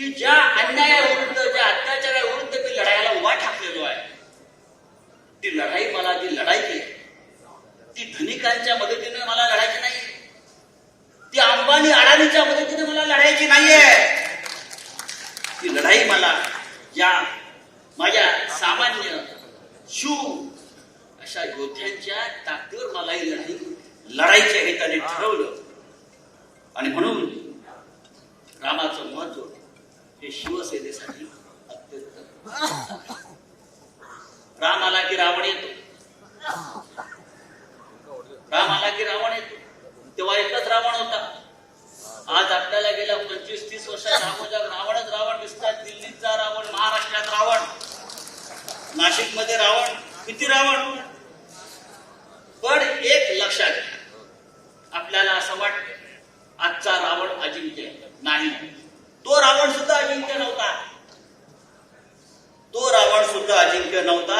की ज्या अन्यायाविरुद्ध ज्या अत्याचाराविरुद्ध मी लढायला उभा ठाकलेलो आहे ती लढाई मला जी लढायची ती धनिकांच्या मदतीने मला लढायची नाही. ती अंबानी अडाणीच्या मदतीने मला लढायची नाहीये. ती लढाई मला या माझ्या सामान्य शू अशा योद्ध्यांच्या ताकदीवर मला ही लढाई लढायच्या हिताने ठरवलं. आणि म्हणून राम आला की रावण येतो. तेव्हा एकच रावण होता. आज आपल्याला गेल्या पंचवीस तीस वर्षात रामोजात रावणच रावण दिसतात. दिल्लीचा रावण महाराष्ट्रात रावण. नाशिकमध्ये रावण. किती रावण? पण एक लक्षात घ्या. आपल्याला असं वाटतं आजचा रावण अजिंक्य. नाही. तो रावण सुद्धा अजिंक्य नव्हता. तो रावण सुद्धा अजिंक्य नव्हता.